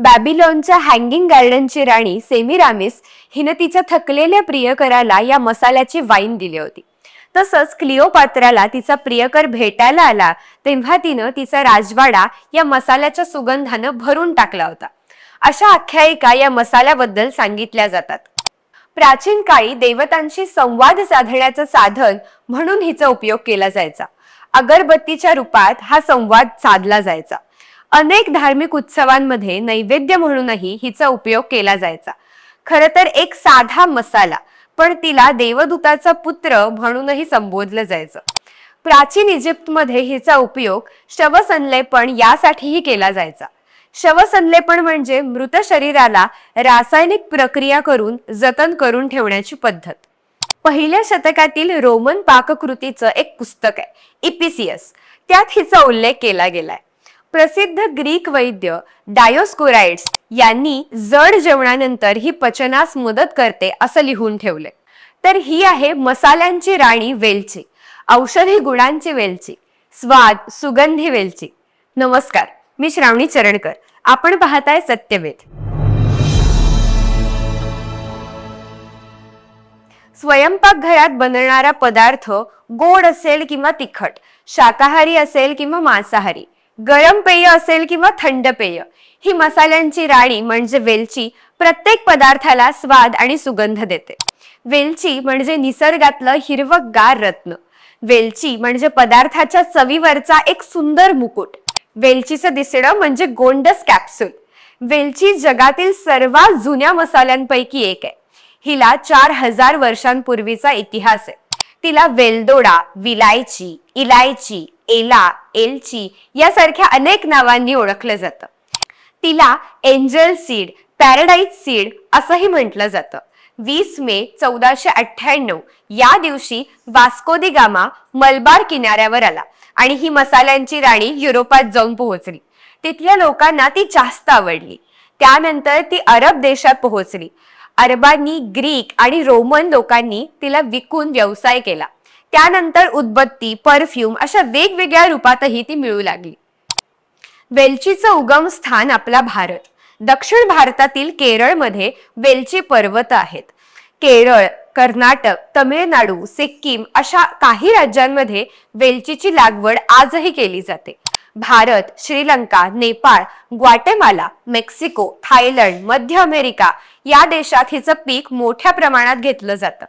बॅबिलॉनच्या hanging गार्डनची राणी सेमिरामिस हिनं तिच्या थकलेल्या प्रियकराला या मसाल्याची वाईन दिली होती. तसंच क्लिओपात्राला तिचा प्रियकर भेटायला आला तेव्हा तिनं तिचा राजवाडा या मसाल्याच्या सुगंधानं भरून टाकला होता. अशा आख्यायिका या मसाल्याबद्दल सांगितल्या जातात. प्राचीन काळी देवतांशी संवाद साधण्याचं साधन म्हणून हिचा उपयोग केला जायचा. अगरबत्तीच्या रूपात हा संवाद साधला जायचा. अनेक धार्मिक उत्सवांमध्ये नैवेद्य म्हणूनही हिचा उपयोग केला जायचा. खर तर एक साधा मसाला पण तिला देवदूताचा पुत्र म्हणूनही संबोधलं जायचं. प्राचीन इजिप्तमध्ये हिचा उपयोग शवसंलेपण यासाठीही केला जायचा. शवसंलेपण म्हणजे मृत शरीराला रासायनिक प्रक्रिया करून जतन करून ठेवण्याची पद्धत. पहिल्या शतकातील रोमन पाककृतीचं एक पुस्तक आहे इपिसियस. त्यात हिचा उल्लेख केला गेलाय. प्रसिद्ध ग्रीक वैद्य डायोस्कोराइड्स यांनी जड जेवणानंतर ही पचनास मदत करते असं लिहून ठेवलंय. तर ही आहे मसाल्यांची राणी वेलची औषधी गुणांची वेलची स्वाद सुगंधी वेलची. नमस्कार मी श्रावणी चरणकर. आपण पाहताय सत्यवेद स्वयंपाकघरात बनणारा पदार्थ गोड असेल किंवा तिखट शाकाहारी असेल किंवा मांसाहारी गरम पेय असेल किंवा थंड पेय. ही मसाल्यांची राणी म्हणजे वेलची प्रत्येक पदार्थाला स्वाद आणि सुगंध देते. वेलची म्हणजे निसर्गातलं हिरवगार रत्न. वेलची म्हणजे पदार्थाच्या चवीवरचा एक सुंदर मुकुट. वेलचीचं दिसणं म्हणजे गोंडस कॅप्सूल. वेलची जगातील सर्वात जुन्या मसाल्यांपैकी एक आहे. हिला चार हजार वर्षांपूर्वीचा इतिहास आहे. तिला वेलदोडा विलायची इलायची एला एलची यासारख्या अनेक नावांनी ओळखलं जातं. तिला एंजल सीड पॅराडाईज सीड असंही म्हटलं जातं. वीस मे चौदाशे अठ्ठ्याण्णव या दिवशी वास्को दि गामा मलबार किनाऱ्यावर आला आणि ही मसाल्यांची राणी युरोपात जाऊन पोहोचली. तिथल्या लोकांना ती जास्त आवडली. त्यानंतर ती अरब देशात पोहोचली. अरबांनी ग्रीक आणि रोमन लोकांनी तिला विकून व्यवसाय केला. त्यानंतर उदबत्ती परफ्यूम अशा वेगवेगळ्या रूपातही ती मिळू लागली. वेलचीचं उगम स्थान आपला भारत. दक्षिण भारतातील केरळमध्ये वेलची पर्वत आहेत. केरळ कर्नाटक तमिळनाडू सिक्कीम अशा काही राज्यांमध्ये वेलचीची लागवड आजही केली जाते. Bharat Sri Lanka Nepal Guatemala Mexico Thailand मध्य अमेरिका या देशात हिचं पीक मोठ्या प्रमाणात घेतलं जातं.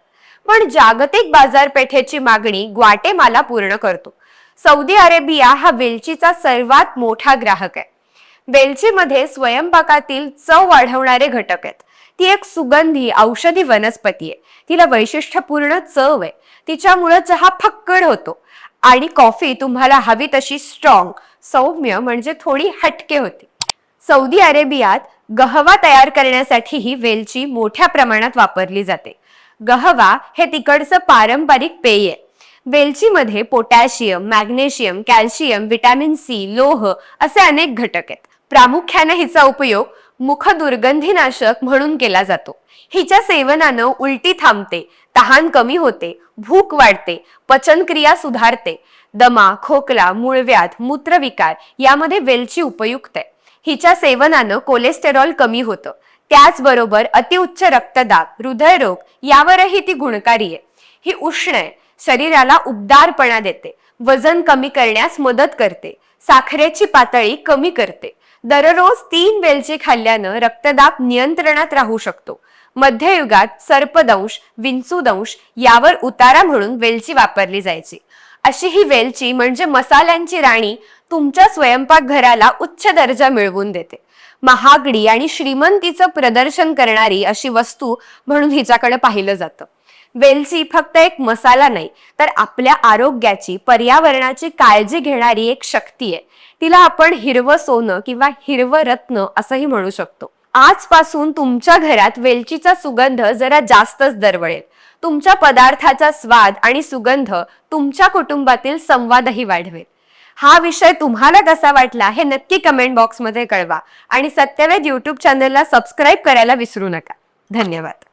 पण जागतिक बाजारपेठेची मागणी ग्वाटेमाला पूर्ण करतो. सौदी अरेबिया हा वेलचीचा सर्वात मोठा ग्राहक आहे. वेलचीमध्ये स्वयंपाकातील चव वाढवणारे घटक आहेत. ती एक सुगंधी औषधी वनस्पती आहे. तिला वैशिष्ट्यपूर्ण चव आहे. तिच्यामुळं चहा फक्कड होतो. आणि कॉफी तुम्हाला हवी तशी स्ट्रॉंग सौम्य म्हणजे थोडी हटके होती. सौदी अरेबियात गहवा तयार करण्यासाठीही वेलची मोठ्या प्रमाणात वापरली जाते. गहवा हे तिकडचं पारंपरिक पेय. वेलचीमध्ये potassium magnesium calcium vitamin C लोह असे अनेक घटक आहेत. प्रामुख्याने हिचा उपयोग मुख दुर्गंधीनाशक म्हणून केला जातो. हिच्या सेवनानं उलटी थांबते तहान कमी होते भूक वाढते पचनक्रिया सुधारते. दमा खोकला मूळव्याध मूत्रविकार यामध्ये वेलची उपयुक्त आहे. हिच्या सेवनानं कोलेस्टेरॉल कमी होतं. त्याचबरोबर अतिउच्च रक्तदाब हृदयरोग यावरही ती गुणकारी आहे. ही उष्ण आहे शरीराला उबदारपणा देते वजन कमी करण्यास मदत करते साखरेची पातळी कमी करते. दररोज तीन वेलची खाल्ल्यानं रक्तदाब नियंत्रणात राहू शकतो. मध्ययुगात सर्पदंश विंचूदंश यावर उतारा म्हणून वेलची वापरली जायची. अशी ही वेलची म्हणजे मसाल्यांची राणी तुमच्या स्वयंपाकघराला उच्च दर्जा मिळवून देते. महागडी आणि श्रीमंतीचं प्रदर्शन करणारी अशी वस्तू म्हणून हिच्याकडे पाहिलं जातं. वेलची फक्त एक मसाला नाही तर आपल्या आरोग्याची पर्यावरणाची काळजी घेणारी एक शक्ती आहे. तिला आपण हिरवं सोनं किंवा हिरवं रत्न असंही म्हणू शकतो. आजपासून तुमच्या घरात वेलचीचा सुगंध जरा जास्तच दरवळेल. तुमच्या पदार्थाचा स्वाद आणि सुगंध तुमच्या कुटुंबातील संवादही वाढवेल. हा विषय तुम्हाला कसा वाटला हे नक्की कमेंट बॉक्समध्ये कळवा आणि सत्यवेद यूट्यूब चॅनलला सबस्क्राईब करायला विसरू नका. धन्यवाद.